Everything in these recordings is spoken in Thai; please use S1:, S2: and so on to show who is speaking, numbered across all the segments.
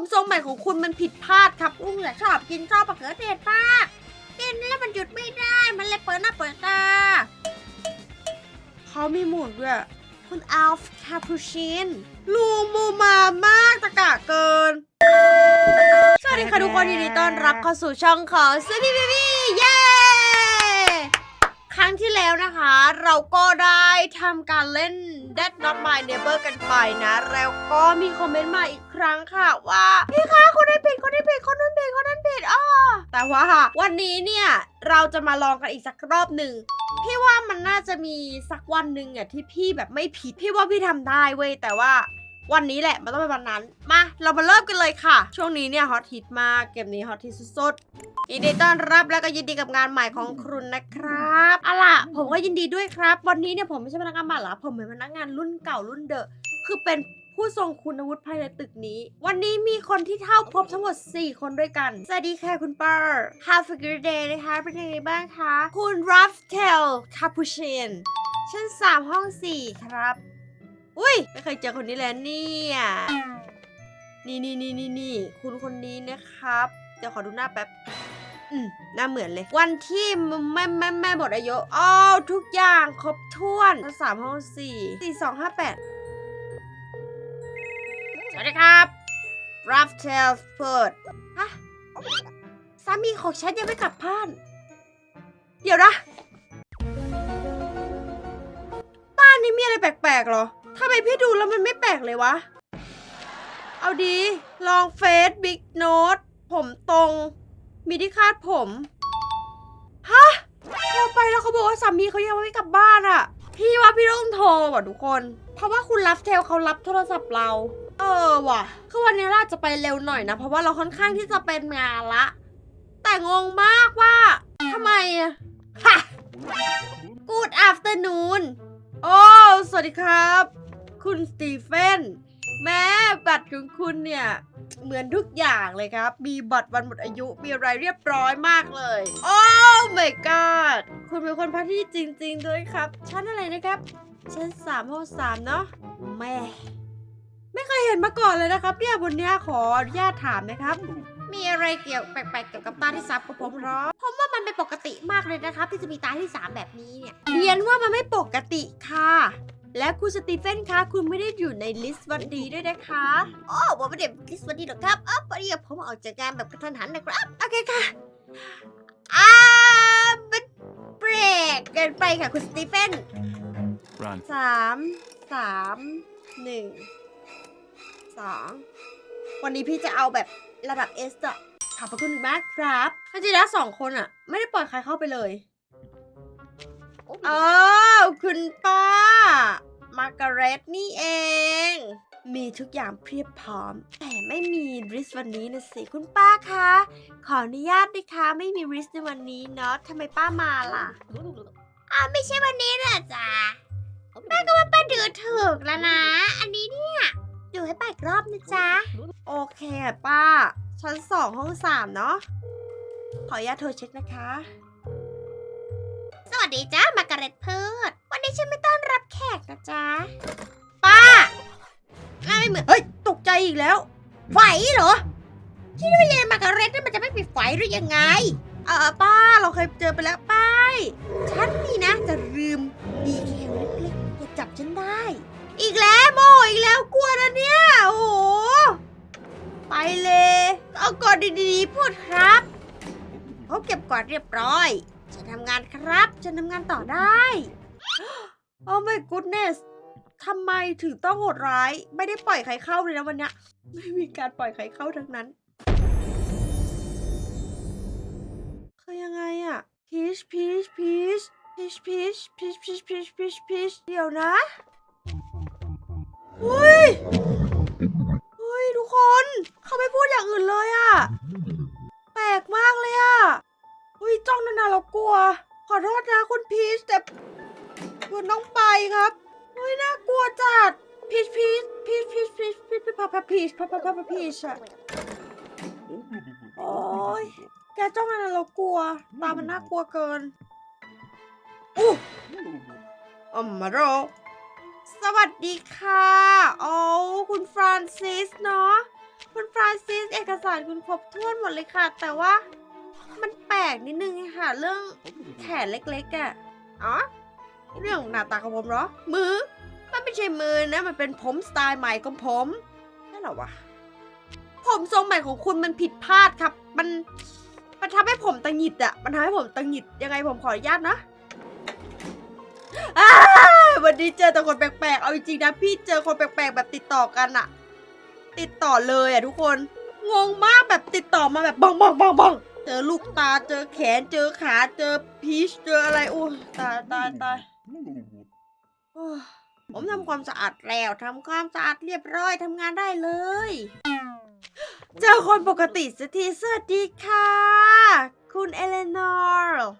S1: มทรงใหม่ของคุณมันผิดพลาดครับอุ้งแต่ชอบกินชอบมะเขือเทศมากกินแล้วมันหยุดไม่ได้มันเลยเปิดหน้าเปิดตาเขามีหมุนด้วยคุณอัลฟ์คาปูชินลูมูมามากตะกะเกิน สวัสดีค่ะทุกคนยินดีต้อนรับเข้าสู่ช่องของซีพีพีเย้ครั้ งที่แล้วนะคะ เราก็ได้ทำการเล่น Dead Not My Neighbor กันไปนะ แล้วก็มีคอมเมนต์มาอีกครั้งค่ะว่า พี่คะคนนั้นผิดคนนี้ผิดคนนั้นผิดคนนั้นผิดอ้อแต่ว่าวันนี้เนี่ย เราจะมาลองกันอีกสักรอบหนึ่งพี่ว่ามันน่าจะมีสักวันหนึ่งอะที่พี่แบบไม่ผิด พี่ว่าพี่ทำได้เว้ยแต่ว่า วันนี้แหละมันต้องเป็นวันนั้น มาเรามาเริ่มกันเลยค่ะ ช่วงนี้เนี่ยฮอตฮิตมากเกมนี้ฮอตฮิตสุดๆยินดีต้อนรับแล้วก็ยินดีกับงานใหม่ของคุณนะครับอาล่ะผมก็ยินดีด้วยครับ วันนี้เนี่ยผมไม่ใช่พนักงานใหม่หรอผมเป็นพนักงานรุ่นเก่ารุ่นเดอะคือเป็นผู้ทรงคุณวุฒิภายในตึกนี้ วันนี้มีคนที่เท่าพบทั้งหมด 4 คนด้วยกัน สวัสดีค่ะคุณเปอร์ Have a good day นะคะ เป็นยังไงบ้างคะ คุณ r a f t e l Capuchin ชั้น3ห้อง 4 ครับ อุ้ยไม่เคยเจอคนนี้แล้วเนี่ยนี่นี่นี่นี่นี่คุณคนนี้นะครับ เดี๋ยวขอดูหน้าแป๊บอืมหน้าเหมือนเลย วันที่แม่แม่แม่หมดอายุอ้าวทุกอย่างครบถ้วนสามห้องสี่สี่สองห้าแปดสวัสดีครับรับเทลเฟิร์ดฮะสามีของฉันยังไม่กลับบ้าน เดี๋ยวนะ บ้านนี้มีอะไรแปลกๆหรอ ทำไมพี่ดูแล้วมันไม่แปลกเลยวะ เอาดี ลองเฟซบิ๊กโน้ตผมตรง มีที่คาดผม ฮะโทรไปแล้วเขาบอกว่าสามีเขายังไม่กลับบ้านอะพี่ว่าพี่ต้องโทรว่ะทุกคน เพราะว่าคุณรับเทลเขารับโทรศัพท์เรา เออว่ะ คือวันนี้เราจะไปเร็วหน่อยนะ เพราะว่าเราค่อนข้างที่จะเป็นงานละ แต่งงมากว่าทำไมอะฮะ Good afternoon โอ้ สวัสดีครับ คุณสตีเฟน แม่บัตรของคุณเนี่ย เหมือนทุกอย่างเลยครับ มีบัตรวันหมดอายุ มีอะไรเรียบร้อยมากเลย โอ้ my god คุณเป็นคนพักที่จริง ๆ ด้วยครับ ชั้นอะไรนะครับ ชั้นสามห้องสามเนาะ แม่ ไม่เคยเห็นมาก่อนเลยนะครับเนี่ยบนเนี้ยขออนุญาตถามนะครับ มีอะไรเกี่ยวแปลกๆเกี่ยวกับตาที่สามกับผมเหรอผมว่ามันเป็นปกติมากเลยนะครับ ที่จะมีตาที่สามแบบนี้เนี่ยเรียนว่ามันไม่ปกติค่ะ และคุณสตีเฟนคะคุณไม่ได้อยู่ในลิสต์วันดีด้วยนะคะอ๋อผมไม่ได้ลิสต์วันดีหรอกครับอ๋อพอดีผมออกจากงานแบบกระทันหันนะครับโอเคค่ะอ่ามันเบรกเกินไปค่ะคุณสตีเฟน
S2: Run.
S1: สามสามหนึ่งสองวันนี้พี่จะเอาแบบ ระดับเอสอะขอบพระคุณมากครับจริงๆแล้วสองคนอะไม่ได้ปล่อยใครเข้าไปเลยอ้าวคุณป้า มาร์กาเร็ตนี่เอง มีทุกอย่างเพียบพร้อม แต่ไม่มีริสวันนี้นะสิ คุณป้าคะ ขออนุญาตนะคะ ไม่มีริสในวันนี้เนาะทำไมป้ามาล่ะอ่าไม่ใช่วันนี้นะจ๊ะป้าก็ว่าป้าดูถูกแล้วนะ อันนี้เนี่ย ดูให้ป้าอีกรอบนะจ๊ะ โอเคอะป้า ชั้นสองห้องสามเนาะ ขออนุญาตโทรเช็คนะคะ สวัสดีจ้ามาการเร็ตเพิร์ดวันนี้ฉันไม่ต้อนรับแขกนะจ๊ะป้าหน้าไม่เหมือน เฮ้ย ตกใจอีกแล้ว ไฟเหรอ คิดว่าเยนมาการเร็ตนี่มันจะไม่มีไฟหรือยังไง เออป้าเราเคยเจอไปแล้วป้าย ฉันนี่นะจะลืมดีแค่เล็กๆอย่าจับฉันได้ อีกแล้วโมอีกแล้วกลัวนะเนี่ยโอ้โหไปเลย เอากอดดีๆพูดครับเขาเก็บกวาดเรียบร้อยฉันทำงานครับฉันทำงานต่อได้โอ้ my goodness ทำไมถึงต้องโหดร้าย ไม่ได้ปล่อยใครเข้าเลยนะวันเนี้ยไม่มีการปล่อยใครเข้าทั้งนั้นคือยังไงอะพีชพีชพีชพีชพีชพีชพีชพีชพีชเดี๋ยวนะ เฮ้ยเฮ้ยทุกคนเขาไม่พูดอย่างอื่นเลยอะแปลกมากเลยอะเฮ้ยจ้องนานๆเรากลัว ขอโทษนะคุณพีชแต่คุณต้องไปครับเฮ้ยน่ากลัวจัดพีชพีชพีชพีชพีชพีชพีชพาพาพีชพีชพีชอะโอ้ยแกจ้องนานๆเรากลัว ตามันน่ากลัวเกินอู้อมมาโร สวัสดีค่ะโอ้คุณฟรานซิสเนาะ คุณฟรานซิสเอกสารคุณครบถ้วนหมดเลยค่ะ แต่ว่ามันแปลกนิดนึงค่ะ เรื่องแขนเล็กๆอะ่ะ อ๋อ เรื่องหน้าตาของผมเหรอ มือ มันไม่ใช่มือนะ มันเป็นผมสไตล์ใหม่ของผมนั่นหรอวะ ผมทรงใหม่ของคุณมันผิดพลาดครับ มัน มันทำให้ผมตังหงิดอะมันทำให้ผมตังหงิดยังไงผมขออนุญาตนะอ้า วันนี้เจอแต่คนแปลกๆ เอาจริงๆนะพี่เจอคนแปลกๆ แบบติดต่อกันอะติดต่อเลยอะทุกคน งงมากแบบติดต่อมาแบบบังบังบังบังเจอลูกตาเจอแขนเจอขาเจอพีชเจออะไรโอ้ตายตายตายโอ้ยผมทำความสะอาดแล้วทำความสะอาดเรียบร้อยทำงานได้เลย เจอคนปกติสักทีสวัสดีค่ะ คุณเอเลนอร์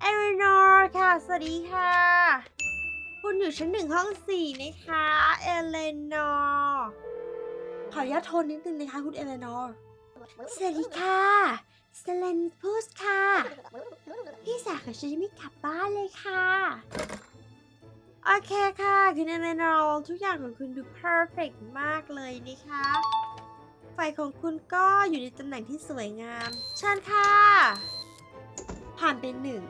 S1: เอเลนอร์ค่ะ สวัสดีค่ะ คุณอยู่ชั้นหนึ่งห้องสี่นะคะ เอเลนอร์ขออนุญาตโทนนิดนึงนะคะคุณเอเลนอร์สวัสดีค่ะสเลนพูสค่ะ พี่สาวของฉันยังไม่กลับบ้านเลยค่ะ โอเคค่ะ คุณเอเลนอร์ทุกอย่างของคุณดู perfect มากเลยนะคะไฟของคุณก็อยู่ในตำแหน่งที่สวยงาม เชิญค่ะ ผ่านเป็นหนึ่ง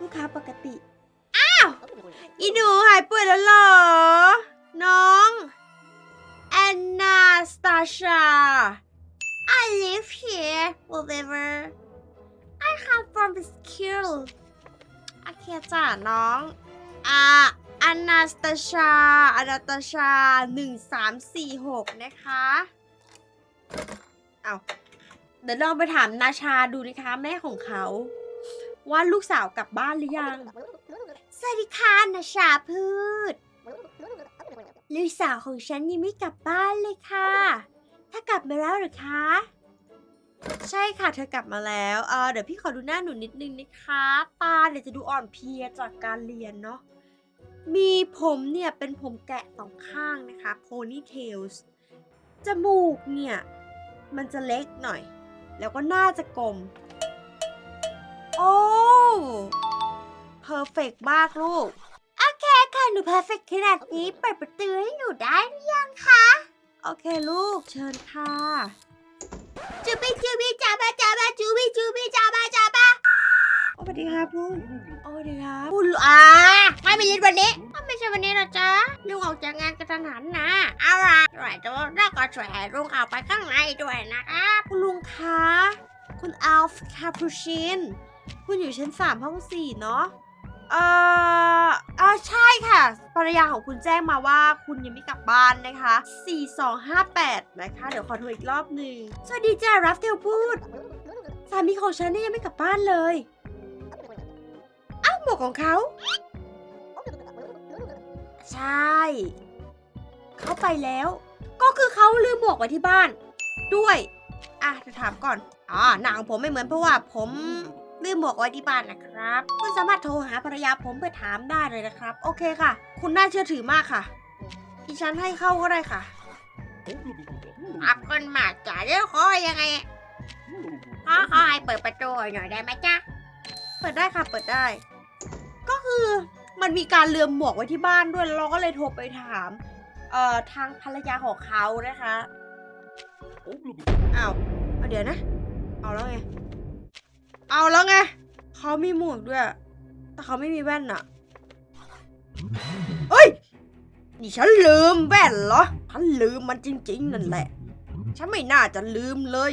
S1: ลูกค้าปกติ อีหนูหายป่วยแล้วเหรอ น้อง แอนนาสตาชา I live here whatever I come from the school โอเคจ้ะน้องอ่าอนาสตาชาอนาตาชาหนึ่งสามสี่หกนะคะ เอาเดี๋ยวลองไปถามนาชาดูนะคะ แม่ของเขา ว่าลูกสาวกลับบ้านหรือยัง สวัสดีค่ะนาชาพืช ลูกสาวของฉันยังไม่กลับบ้านเลยค่ะ ถ้ากลับมาแล้วหรือคะ ใช่ค่ะเธอกลับมาแล้วเออเดี๋ยวพี่ขอดูหน้าหนูนิดนึงนะคะ ตาเดี๋ยวจะดูอ่อนเพลียจากการเรียนเนาะ มีผมเนี่ยเป็นผมแกะสองข้างนะคะ ponytails จมูกเนี่ย มันจะเล็กหน่อย แล้วก็หน้าจะกลม โอ้ เพอร์เฟกมากลูก โอเคค่ะ หนูเพอร์เฟกขนาดนี้เปิดประตูให้หนูได้หรือยังคะ โอเคลูก เชิญค่ะจูบิจูบิจ้าบาจ้าบาจูบิจูบิจ้าบาจ้าบาสวัสดีครับลูกสวัสดีครับคุณอ่าไม่มียินวันนี้ไม่ใช่วันนี้นะจ๊ะลุงออกจากงานกระทันหันนะเอาล่ะด้วยแต่ว่าแล้วก็ช่วยให้ลุงเอาไปข้างในด้วยนะครับคุณลุงคะคุณอัลฟคาปูชินคุณอยู่ชั้นสามห้องสี่เนาะ เอ่ออ่าใช่ค่ะภรรยาของคุณแจ้งมาว่าคุณยังไม่กลับบ้านนะคะ 4258 นะคะ เดี๋ยวขอโทรอีกรอบหนึ่งสวัสดีจ้ารับเทลพูด สามีของฉันเนี่ยยังไม่กลับบ้านเลยอ้าวหมวกของเขา ใช่ เขาไปแล้ว ก็คือเขาลืมหมวกไว้ที่บ้าน ด้วย อะจะถามก่อนอ่าหนังผมไม่เหมือนเพราะว่าผม ลืมหมวกไว้ที่บ้านนะครับ คุณสามารถโทรหาภรรยาผมเพื่อถามได้เลยนะครับ โอเคค่ะ คุณน่าเชื่อถือมากค่ะดิฉันให้เข้าก็ได้ค่ะอับกันมากจ๋าเดี๋ยวขอยังไงขอขอให้เปิดประตูหน่อยได้ไหมจ๊ะ เปิดได้ค่ะ เปิดได้ ก็คือมันมีการลืมหมวกไว้ที่บ้านด้วยแล้วเราก็เลยโทรไปถาม เอ่อทางภรรยาของเขานะคะอ้าวเอาเดี๋ยวนะ เอาแล้วไง เอาแล้วไงเขามีหมวกด้วย แต่เขาไม่มีแว่นอะเฮ้ย นี่ฉันลืมแว่นเหรอ ฉันลืมมันจริง ๆ นั่นแหละ ฉันไม่น่าจะลืมเลย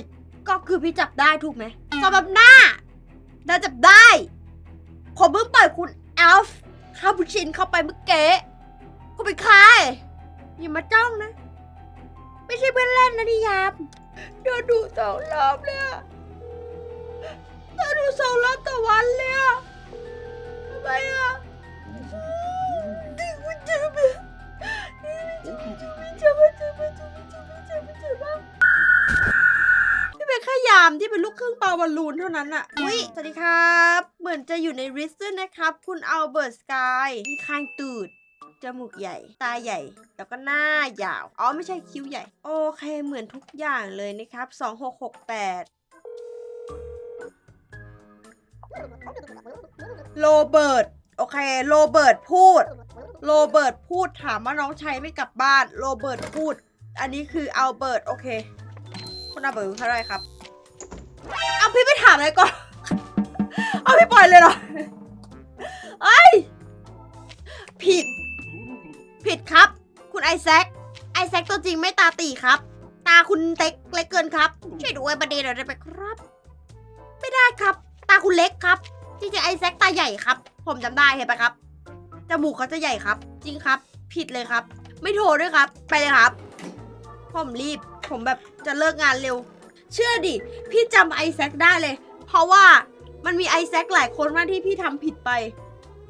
S1: ก็คือพี่จับได้ถูกไหมสำหรับหน้าน่าจับได้ ผมเพิ่งปล่อยคุณเอลฟ์คาปูชินเข้าไปเมื่อกี้คุณเป็นใคร อย่ามาจ้องนะ ไม่ใช่เพื่อนเล่นนะนิยามโดนดูสองรอบเลยอะโดนดูสองรอบต่อวันเลยอะทำไมอะดึงมันเจ็บอะเจ็บอะเจ็บอะเจ็บอะเจ็บอะเจ็บอะเจ็บอะนี่เป็นแค่ยามที่เป็นลูกครึ่งปาวาลูนเท่านั้นอะอุ้ยสวัสดีครับ เหมือนจะอยู่ในริสต์นะครับ คุณอัลเบิร์ตสกายมีคางตูดจมูกใหญ่ ตาใหญ่ แล้วก็หน้ายาว อ๋อ ไม่ใช่คิ้วใหญ่ โอเค เหมือนทุกอย่างเลยนะครับ 2668 โรเบิร์ตโอเค โรเบิร์ตพูด โรเบิร์ตพูดถามว่าน้องชายไม่กลับบ้าน โรเบิร์ตพูด อันนี้คืออัลเบิร์ตโอเค คุณอาเบิร์เท่าไรครับ เอาพี่ไปถามอะไรก่อน เอาพี่ปล่อยเลยเหรอเอ้ย ผิด ผิดครับ คุณไอแซค ไอแซคตัวจริงไม่ตาตีครับ ตาคุณเต็กเล็กเกินครับ ช่วยดูไอ้ประเด็นหน่อยได้ไหมครับ ไม่ได้ครับ ตาคุณเล็กครับจริงๆไอแซคตาใหญ่ครับ ผมจำได้เห็นไหมครับจมูกเขาจะใหญ่ครับ จริงครับ ผิดเลยครับ ไม่โทรด้วยครับ ไปเลยครับ ผมรีบ ผมแบบจะเลิกงานเร็ว เชื่อดิ พี่จำไอแซคได้เลย เพราะว่ามันมีไอแซคหลายคนมากที่พี่ทำผิดไป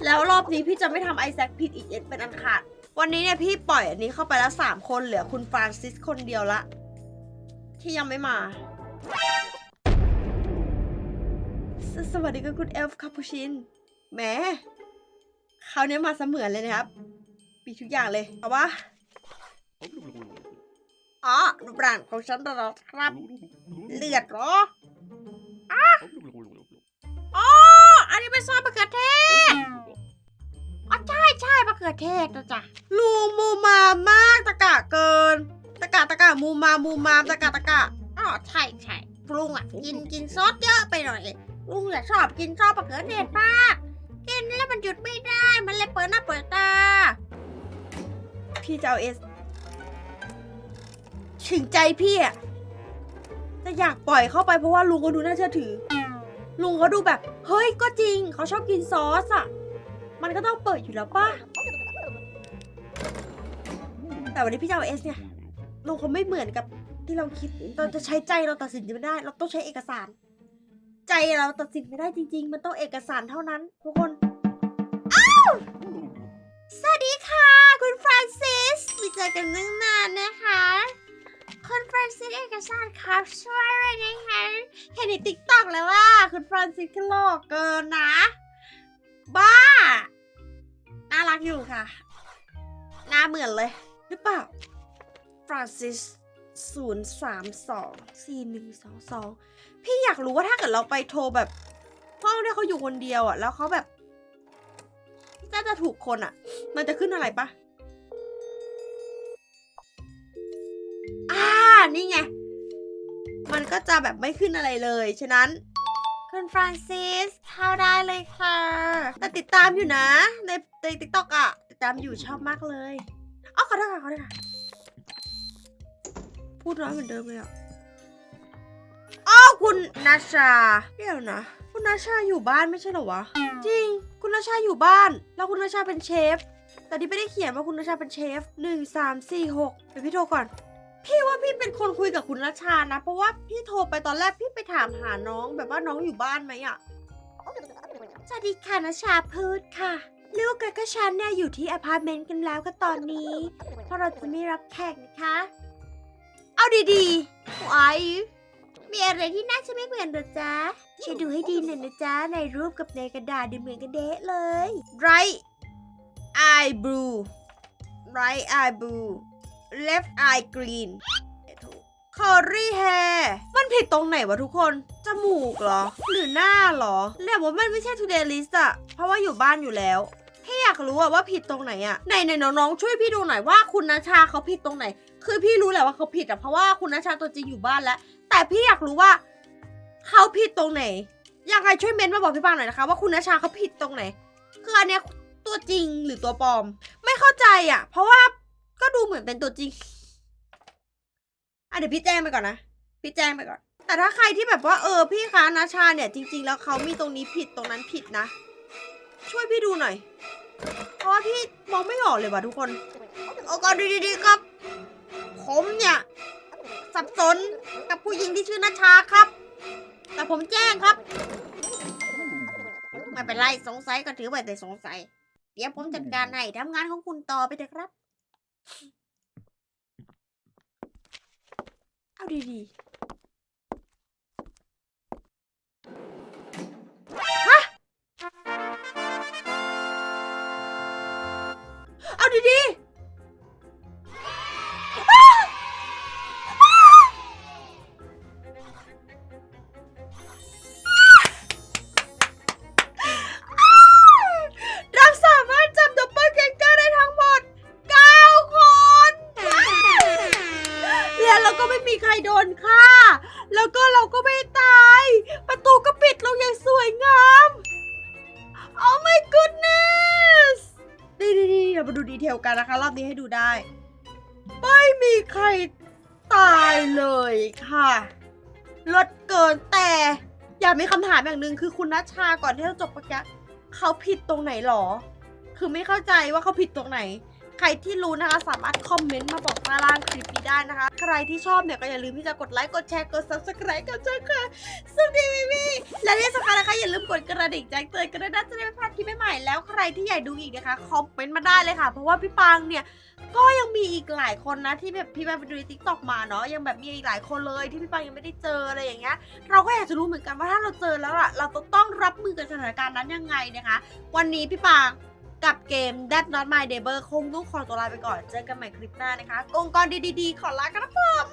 S1: แล้วรอบนี้พี่จะไม่ทำไอแซคผิดอีกเป็นอันขาด วันนี้เนี่ยพี่ปล่อยอันนี้เข้าไปแล้วสามคนเหลือคุณฟรานซิสคนเดียวละ ที่ยังไม่มา สวัสดีค่ะคุณเอลฟ์คาปูชินแหมคราวนี้มาเสมือนเลยนะครับ ปีทุกอย่างเลย เอาว่าอ๋อรูปร่างของฉันตลอดครับ เลือดเหรออ๋ออันนี้เป็นซอสมะเขือเทศอ๋อใช่ใช่มะเขือเทศนะจ๊ะลุงมูมามากตะกะเกิน ตะกะตะกะมูมามูมามตะกะตะกะอ๋อใช่ใช่ลุงอะ กินกินซอสเยอะไปหน่อย ลุงอยากชอบกินซอสมะเขือเทศมาก กินแล้วมันหยุดไม่ได้ มันเลยเปิดหน้าเปิดตา พี่จะเอาเอสถึงใจพี่อะจะอยากปล่อยเข้าไปเพราะว่าลุงก็ดูน่าเชื่อถือ ลุงเขาดูแบบ เฮ้ยก็จริง เขาชอบกินซอสอะมันก็ต้องเปิดอยู่แล้วป่ะ แต่วันนี้พี่จะเอาเอสเนี่ยลุงเขาไม่เหมือนกับที่เราคิดเราจะใช้ใจเราตัดสินไม่ได้ เราต้องใช้เอกสาร ใจเราตัดสินไม่ได้จริง ๆ มันต้องเอกสารเท่านั้น ทุกคน อ้าว สวัสดีค่ะ คุณฟรานซิสไม่เจอกันนึงนานนะคะ คุณฟรานซิสเอกสารครับช่วยเลยนะคะเห็นในติ๊กต็อกแล้วว่า คุณฟรานซิสก็หลอกเกินนะ บ้า น่ารักอยู่ค่ะน่าเหมือนเลย หรือเปล่าฟรานซิส0 3 2 4 1 2 2 พี่อยากรู้ว่าถ้าเกิดเราไปโทรแบบห้องที่เขาอยู่คนเดียวอะแล้วเขาแบบน่าจะถูกคนอะมันจะขึ้นอะไรปะอ่า นี่ไง มันก็จะแบบไม่ขึ้นอะไรเลย ฉะนั้นคุณฟรานซิสเข้าได้เลยค่ะ แต่ติดตามอยู่นะ ในในติ๊กต็อกอะติดตามอยู่ชอบมากเลยอ๋อขอโทษค่ะขอโทษค่ะ พูดน้อยเหมือนเดิมเลยอะ อ๋อคุณนาชาเดี๋ยวนะ คุณนาชาอยู่บ้านไม่ใช่เหรอวะ จริง คุณนาชาอยู่บ้าน แล้วคุณนาชาเป็นเชฟ แต่ที่ไม่ได้เขียนว่าคุณนาชาเป็นเชฟหนึ่งสามสี่หกเดี๋ยวพี่โทรก่อน พี่ว่าพี่เป็นคนคุยกับคุณนาชานะ เพราะว่าพี่โทรไปตอนแรกพี่ไปถามหาน้องแบบว่าน้องอยู่บ้านไหมอะสวัสดีค่ะนาชาพูดค่ะ ลูกกับก็ฉันเนี่ยอยู่ที่อพาร์ตเมนต์กันแล้วก็ตอนนี้ เพราะเราจะไม่รับแขกนะคะ เอาดีๆไว้ มีอะไรที่น่าจะไม่เหมือนหรอจ๊ะช่วยดูให้ดีหน่อยนะจ๊ะ ในรูปกับในกระดาษดูเหมือนกันเดะเลย right eye blue right eye blue left eye green คอรี่แฮร์มันผิดตรงไหนวะทุกคน จมูกเหรอ หรือหน้าเหรอเรียกว่ามันไม่ใช่ today list อะเพราะว่าอยู่บ้านอยู่แล้วพี่อยากรู้อะว่าผิดตรงไหนอะไหนไหนน้องๆช่วยพี่ดูหน่อยว่าคุณนาชาเขาผิดตรงไหน คือพี่รู้แหละว่าเขาผิดอะเพราะว่าคุณนาชาตัวจริงอยู่บ้านแล้ว แต่พี่อยากรู้ว่าเขาผิดตรงไหน ยังไงช่วยเมนต์มาบอกพี่ปางหน่อยนะคะ ว่าคุณนาชาเขาผิดตรงไหน คืออันเนี้ยตัวจริงหรือตัวปลอม ไม่เข้าใจอะเพราะว่าก็ดูเหมือนเป็นตัวจริงอะเดี๋ยวพี่แจ้งไปก่อนนะ พี่แจ้งไปก่อน แต่ถ้าใครที่แบบว่าเออพี่คะนาชาเนี่ยจริง ๆ แล้วเขามีตรงนี้ผิดตรงนั้นผิดนะ ช่วยพี่ดูหน่อย เพราะว่าพี่มองไม่ออกเลยว่ะทุกคนเอาก่อนดีๆครับ ผมเนี่ย สับสนกับผู้หญิงที่ชื่อนาชาครับ แต่ผมแจ้งครับ ไม่เป็นไรสงสัยก็ถือไว่าแต่สงสัย เดี๋ยวผมจัดการให้ทำงานของคุณต่อไปเถอะครับ เอาดีๆฮะเอาดีๆ กันนะคะ รอบนี้ให้ดูได้ ไม่มีใครตายเลยค่ะลดเกินแต่อยากมีคำถามอย่างหนึ่งคือคุณนัชชาก่อนที่จะจบปะกะเขาผิดตรงไหนหรอ คือไม่เข้าใจว่าเขาผิดตรงไหน ใครที่รู้นะคะ สามารถคอมเมนต์มาบอกมาล่างคลิปนี้ได้นะคะ ใครที่ชอบเนี่ยก็อย่าลืมที่จะกดไลค์กดแชร์กด subscribe กันจ้าค่ะสวัสดีพี่พี่และที่สำคัญนะคะอย่าลืมกดกระดิ่งแจ้งเตือนกันด้วยนะจะได้ไม่พลาดคลิปใหม่ๆแล้วใครที่อยากดูอีกนะคะคอมเมนต์มาได้เลยค่ะ เพราะว่าพี่ปางเนี่ยก็ยังมีอีกหลายคนนะที่แบบพี่ปางไปดูในทิกตอกมาเนาะยังแบบมีอีกหลายคนเลยที่พี่ปางยังไม่ได้เจออะไรอย่างเงี้ยเราก็อยากจะรู้เหมือนกันว่าถ้าเราเจอแล้วอะเราต้องรับมือกับสถานการณ์นั้นยังไงนะคะ วันนี้พี่ปาง กับเกม That Not My Neighbor คงต้องขอตัวลาไปก่อน เจอกันใหม่คลิปหน้านะคะ องค์กรดีๆๆขอลากันนะผม